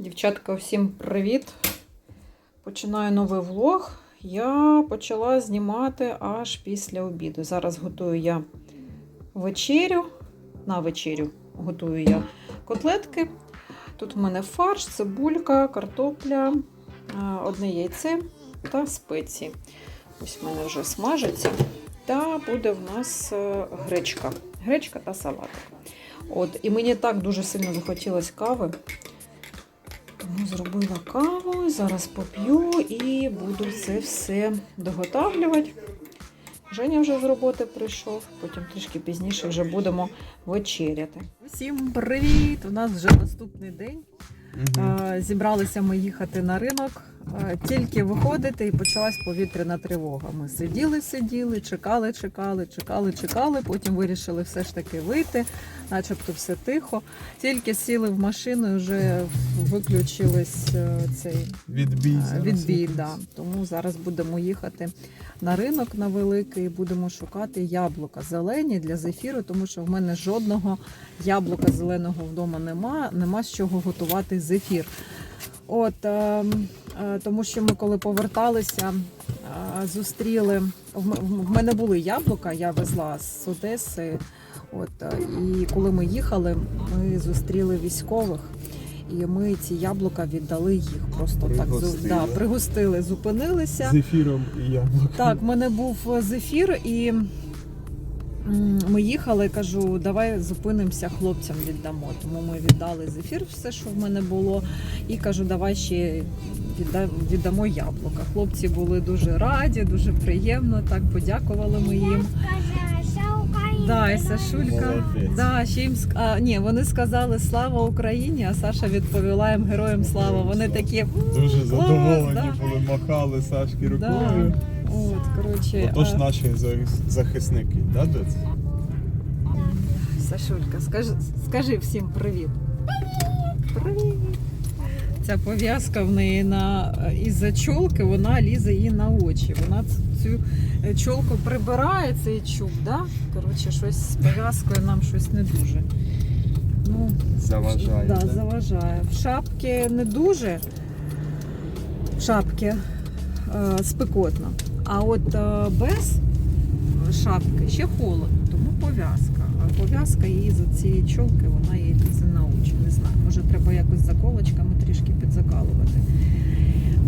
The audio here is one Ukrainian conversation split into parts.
Дівчатка, всім привіт! Починаю новий влог. Я почала знімати аж після обіду. Зараз готую я вечерю. На вечерю готую я котлетки. Тут в мене фарш, цибулька, картопля, одне яйце та спеції. Ось в мене вже смажиться. Та буде в нас е, гречка. Гречка та салатик. От, і мені так дуже сильно захотілося кави. Тому зробила каву, зараз поп'ю і буду це все доготавлювати. Женя вже з роботи прийшов, потім трішки пізніше вже будемо вечеряти. Усім привіт! У нас вже наступний день. Угу. Зібралися ми їхати на ринок. Тільки виходити і почалась повітряна тривога. Ми сиділи, сиділи, чекали, чекали, чекали, чекали. Потім вирішили все ж таки вийти, начебто все тихо. Тільки сіли в машину і вже виключились е, цей Відбій. е, зараз відбій. Да. Тому зараз будемо їхати на ринок на великий будемо шукати яблука зелені для зефіру, тому що в мене жодного яблука зеленого вдома нема, нема з чого готувати зефір. От, е, е, тому що ми коли поверталися, е, зустріли. В в мене були яблука, я везла з Одеси. От, е, і коли ми їхали, ми зустріли військових. І ми ці яблука віддали їх. Просто так Пригостили. да, пригостили, зупинилися. З ефіром і яблуком. Так, в мене був е, зефір, і ми їхали, кажу, давай зупинимося, хлопцям віддамо. Тому ми віддали зефір, все, що в мене було, і кажу, давай ще відда- віддамо яблука. Хлопці були дуже раді, дуже приємно. Так подякували ми їм. Да, і Сашулька. Да, ще їм а, ні, вони сказали слава Україні, а Саша відповіла їм героям слава. Вони такі Дуже задоволені да. були, махали Сашки да. рукою. От, коротше, Отож а- наші захисники, да, доць? Сашулька, скажи, скажи всім привіт. Привіт. Ця пов'язка в неї на із-за чолки, вона лізе їй на очі. Вона цю е, чолку прибирає, цей чуб, да? Коротше, щось з пов'язкою нам щось не дуже. Ну, Заважає. да, да? заважає. В шапки не дуже. В шапки е, спекотно. А от е, без шапки ще холодно, тому пов'язка. А пов'язка її за цієї чолки, вона лізе на очі. Не знаю, може треба якось заколочками трішки підзакалувати.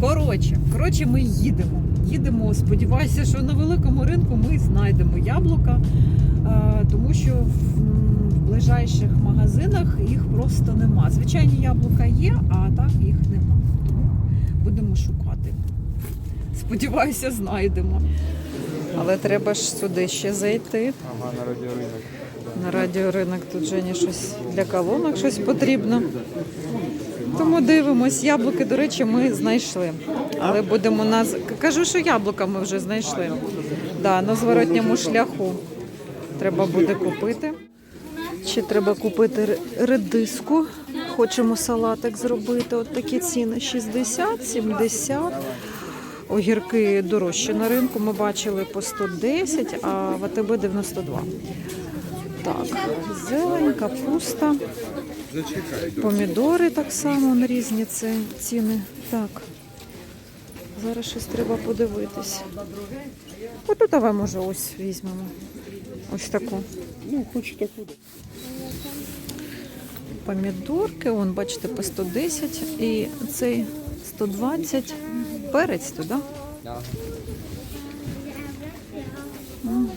Коротше, коротше, ми їдемо. Їдемо, сподіваюся, що на великому ринку ми знайдемо яблука, е, тому що в ближайших магазинах їх просто нема. Звичайні яблука є, а так їх нема. Тому будемо шукати. Сподіваюся, знайдемо. Але треба ж сюди ще зайти. Ага, на радіоринок. На радіоринок тут Жені щось для колонок щось потрібно. Тому дивимось. Яблуки, до речі, ми знайшли. Але будемо на з- кажу, що яблука ми вже знайшли. Да, на зворотньому шляху треба буде купити. Ще треба купити редиску. Хочемо салатик зробити. От такі ціни 60, 70. Огірки дорожчі на ринку. Ми бачили по 110, а в АТБ 92. Так, зелень, капуста, помідори так само на різні ціни. Так. Зараз щось треба подивитись. Отут давай, може, ось візьмемо. Ось таку. Ну, хоч таку. Помідорки, вон, бачите, по 110 і цей 120. Перець туди. Угу.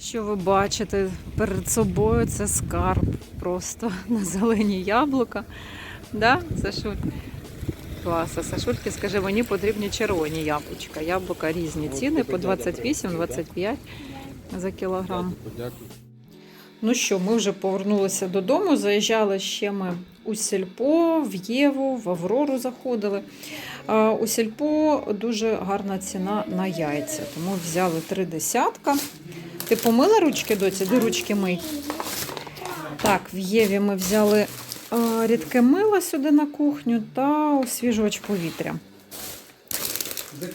Що ви бачите перед собою? Це скарб просто на зелені яблука. Да, Сашуль? Клас, а Сашульки, скажи, мені потрібні червоні яблучка. Яблука різні ціни по 28-25 за кілограм. Ну що, ми вже повернулися додому. Заїжджали ще ми у сільпо, в Єву, в Аврору заходили. У сільпо дуже гарна ціна на яйця, тому взяли три десятка. Ти помила ручки, доці? Де ручки мий? Так, в Єві ми взяли рідке мило сюди на кухню та освіжувач повітря.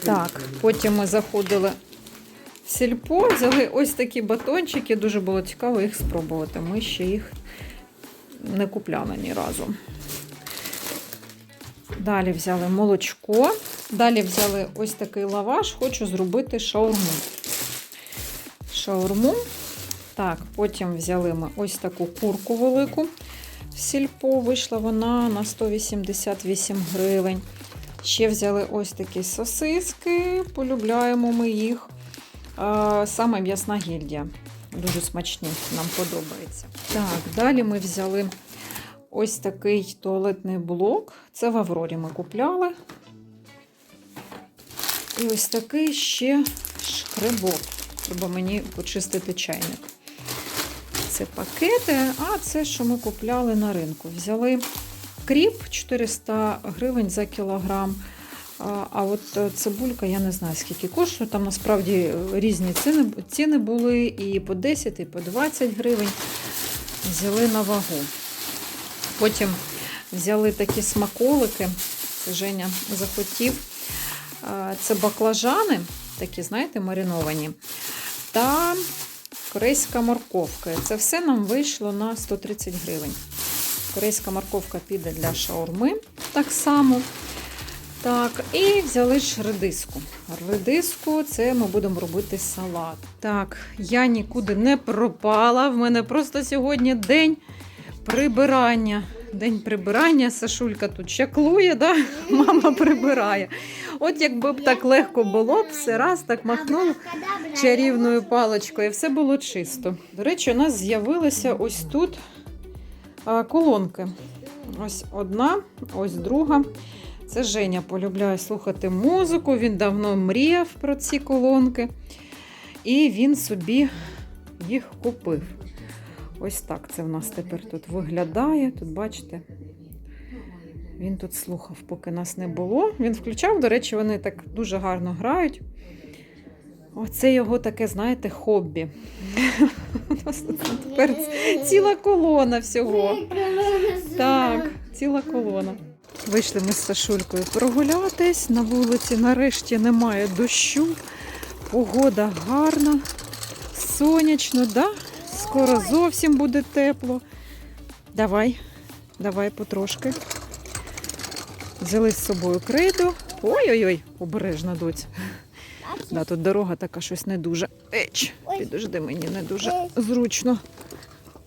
Так, потім ми заходили сільпо, взяли ось такі батончики, дуже було цікаво їх спробувати. Ми ще їх не купляли ні разу. Далі взяли молочко. Далі взяли ось такий лаваш, хочу зробити шаурму. Шаурму. Так, потім взяли ми ось таку курку велику в сільпо. Вийшла вона на 188 гривень. Ще взяли ось такі сосиски, полюбляємо ми їх. А, Саме м'ясна гільдія. Дуже смачні, нам подобається. Так, далі ми взяли ось такий туалетний блок. Це в Аврорі ми купляли. І ось такий ще шкребок. Треба мені почистити чайник. Це пакети, а це, що ми купляли на ринку. Взяли кріп 400 гривень за кілограм. А, от е, цибулька, я не знаю, скільки коштує. Там насправді е, різні ціни, ціни були і по 10, і по 20 гривень. Взяли на вагу. Потім взяли такі смаколики. Женя захотів. Це баклажани, такі, знаєте, мариновані. Та корейська морковка. Це все нам вийшло на 130 гривень. Корейська морковка піде для шаурми так само. Так, і взяли ж редиску. Редиску це ми будемо робити салат. Так, я нікуди не пропала. В мене просто сьогодні день прибирання. День прибирання. Сашулька тут чаклує, да? мама прибирає. От якби б так легко було б, все раз так махнула чарівною паличкою, і все було чисто. До речі, у нас з'явилися ось тут колонки. Ось одна, ось друга. Це Женя полюбляє слухати музику. Він давно мріяв про ці колонки. І він собі їх купив. Ось так це в нас тепер тут виглядає. Тут бачите, він тут слухав, поки нас не було. Він включав, до речі, вони так дуже гарно грають. Оце його таке, знаєте, хобі. У нас тут тепер ціла колона всього. Так, ціла колона. Вийшли ми з Сашулькою прогулятись. На вулиці нарешті немає дощу. Погода гарна, сонячно, да? Скоро зовсім буде тепло. Давай, давай потрошки. Взяли з собою крейду. Ой-ой-ой, обережна доць. Да, тут дорога така щось не дуже. Еч, підожди мені не дуже зручно.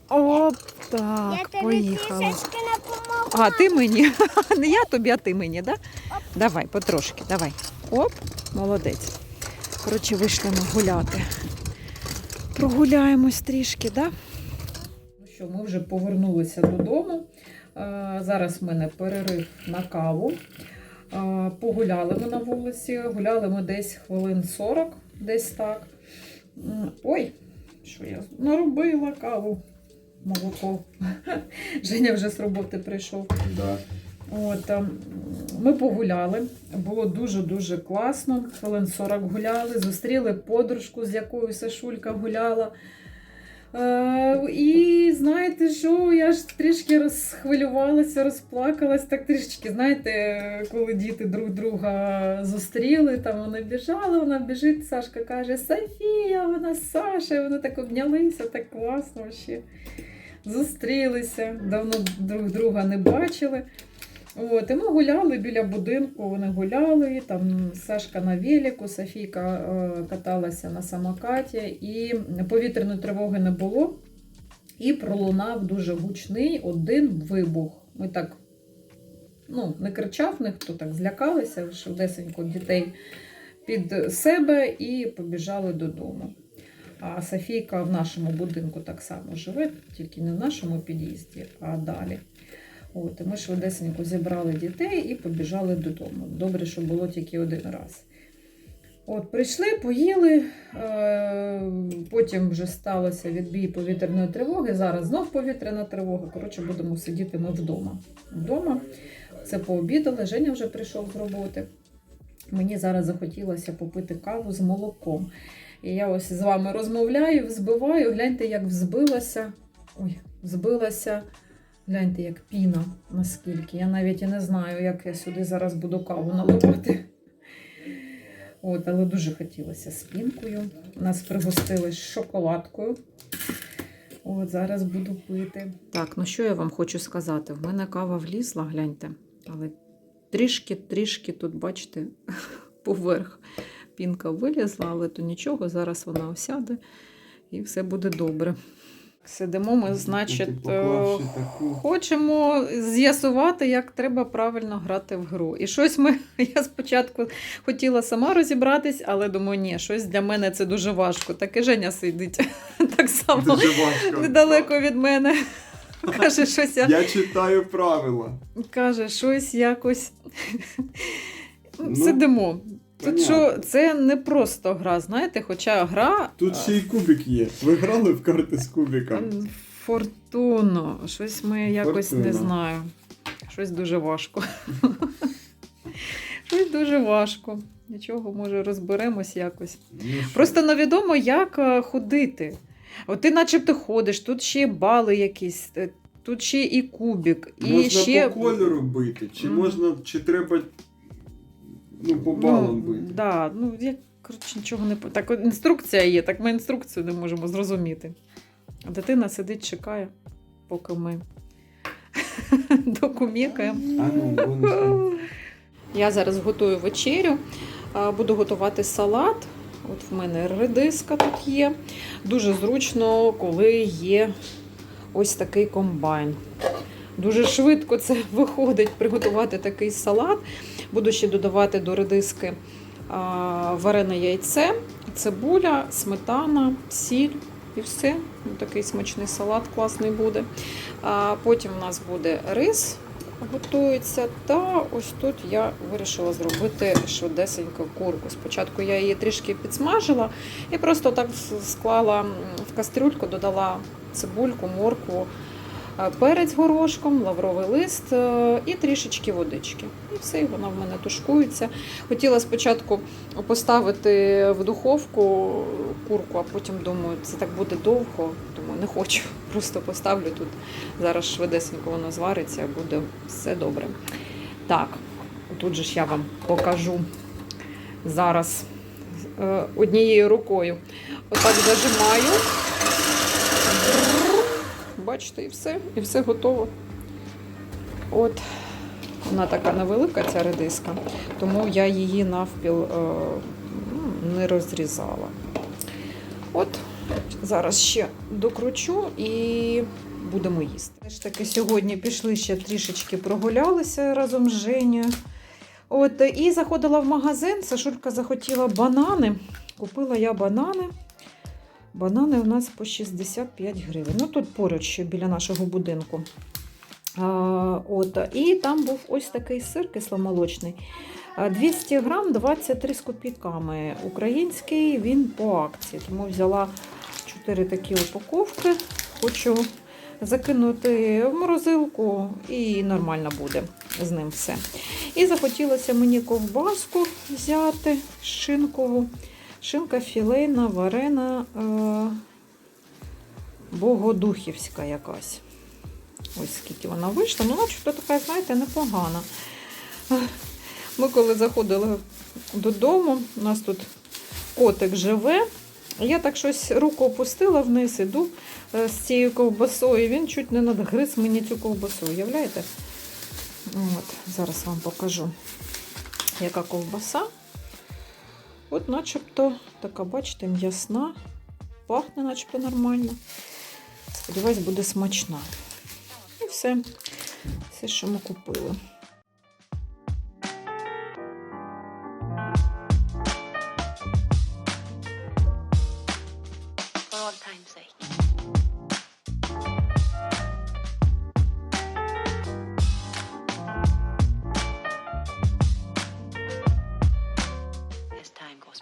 Оп, так, Я А, ти мені. Не я тобі, а ти мені, да? Давай, потрошки, давай. Оп, молодець. Коротше, вийшли ми гуляти. Прогуляємось трішки, да? Ну що, ми вже повернулися додому. Зараз в мене перерив на каву. Погуляли ми на вулиці. Гуляли ми десь хвилин 40, десь так. Ой, що я наробила каву. Молоко. Женя вже з роботи прийшов. Да. От, ем, ми погуляли, було дуже-дуже класно. Хвилин 40 гуляли, зустріли подружку, з якою Сашулька гуляла. Е, і знаєте що, я ж трішки розхвилювалася, розплакалась, так трішечки, знаєте, коли діти друг друга зустріли, там вони біжали, вона біжить, Сашка каже, Софія, вона з Сашею, вони так обнялися, так класно ще. Зустрілися, давно друг друга не бачили. От, і ми гуляли біля будинку, вони гуляли, там Сашка на велику, Софійка е, каталася на самокаті, і повітряної тривоги не було. І пролунав дуже гучний один вибух. Ми так ну, не кричав ніхто, так злякалися, швидесенько дітей під себе і побіжали додому. А Софійка в нашому будинку так само живе, тільки не в нашому під'їзді, а далі. От, і ми швидесенько зібрали дітей і побіжали додому. Добре, що було тільки один раз. От, прийшли, поїли, е, потім вже сталося відбій повітряної тривоги. Зараз знов повітряна тривога. Коротше, будемо сидіти ми вдома. Вдома це пообідали. Женя вже прийшов з роботи. Мені зараз захотілося попити каву з молоком. І я ось з вами розмовляю, взбиваю. Гляньте, як взбилася. Ой, взбилася. Гляньте, як піна, наскільки. Я навіть і не знаю, як я сюди зараз буду каву наливати. От, але дуже хотілося з пінкою. Нас пригостили з шоколадкою. От, зараз буду пити. Так, ну що я вам хочу сказати? В мене кава влізла, гляньте. Але трішки-трішки тут, бачите, поверх пінка вилізла, але то нічого, зараз вона осяде і все буде добре. Сидимо ми, значить, е, хочемо з'ясувати, як треба правильно грати в гру. І щось ми, я спочатку хотіла сама розібратись, але думаю, ні, щось для мене це дуже важко. Так і Женя сидить так само Дуже важко. недалеко від мене. Каже, щось я Я читаю правила. каже, щось якось Ну, сидимо. Тут що це не просто гра, знаєте, хоча гра Тут ще й кубик є. Ви грали в карти з кубиком? Фортуно. Щось ми якось не знаю. Щось дуже важко. Щось дуже важко. Нічого, може, розберемось якось. Ну. Просто невідомо, як е, ходити. От ти начебто ходиш, тут ще бали якісь, е, тут ще і кубик, і можна ще. по кольору бити, чи Мгм. можна, чи треба ну, по балам ну, бити. да, ну, я коротше нічого не по- Так, інструкція є, так ми інструкцію не можемо зрозуміти. А дитина сидить, чекає, поки ми докумікаємо. А ну, бонус. Я зараз готую вечерю, а, буду готувати салат. От в мене редиска тут є. Дуже зручно, коли є ось такий комбайн. Дуже швидко це виходить приготувати такий салат. Буду ще додавати до редиски варене яйце, цибуля, сметана, сіль і все. Ну, Такий смачний салат класний буде. Потім у нас буде рис готується. Та ось тут я вирішила зробити швидесеньку курку. Спочатку я її трішки підсмажила і просто так склала в кастрюльку, додала цибульку, моркву, перець горошком, лавровий лист е, і трішечки водички. І все, і вона в мене тушкується. Хотіла спочатку поставити в духовку курку, а потім думаю, це так буде довго, думаю, не хочу. Просто поставлю тут. Зараз швидесенько воно звариться, буде все добре. Так, тут же ж я вам покажу зараз е, однією рукою. Отак зажимаю. Бачите, і все, і все готово. От, вона така невелика, ця редиска, тому я її навпіл е, ну, не розрізала. От, зараз ще докручу і будемо їсти. Теж таки сьогодні пішли ще трішечки прогулялися разом з Женєю. От, і заходила в магазин, Сашулька захотіла банани. Купила я банани. Банани у нас по 65 гривень. Ну, тут поруч ще біля нашого будинку. А, от, і там був ось такий сир кисломолочний. А, 200 грам 23 з копійками. Український він по акції. Тому взяла 4 такі упаковки. Хочу закинути в морозилку і нормально буде з ним все. І захотілося мені ковбаску взяти шинкову. Шинка філейна, варена, е, богодухівська якась. Ось скільки вона вийшла. Ну, начебто така, знаєте, непогана. Ми коли заходили додому, у нас тут котик живе. Я так щось руку опустила вниз, іду е, з цією ковбасою. Він чуть не надгриз мені цю ковбасу. Уявляєте? От, зараз вам покажу, яка ковбаса. От, начебто, така, бачите, м'ясна, пахне, начебто нормально. Сподіваюсь, буде смачна. І все. Все, що ми купили.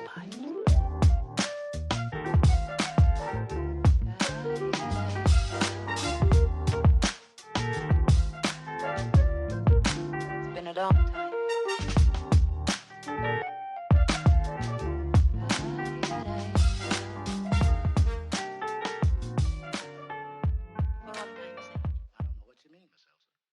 Bye.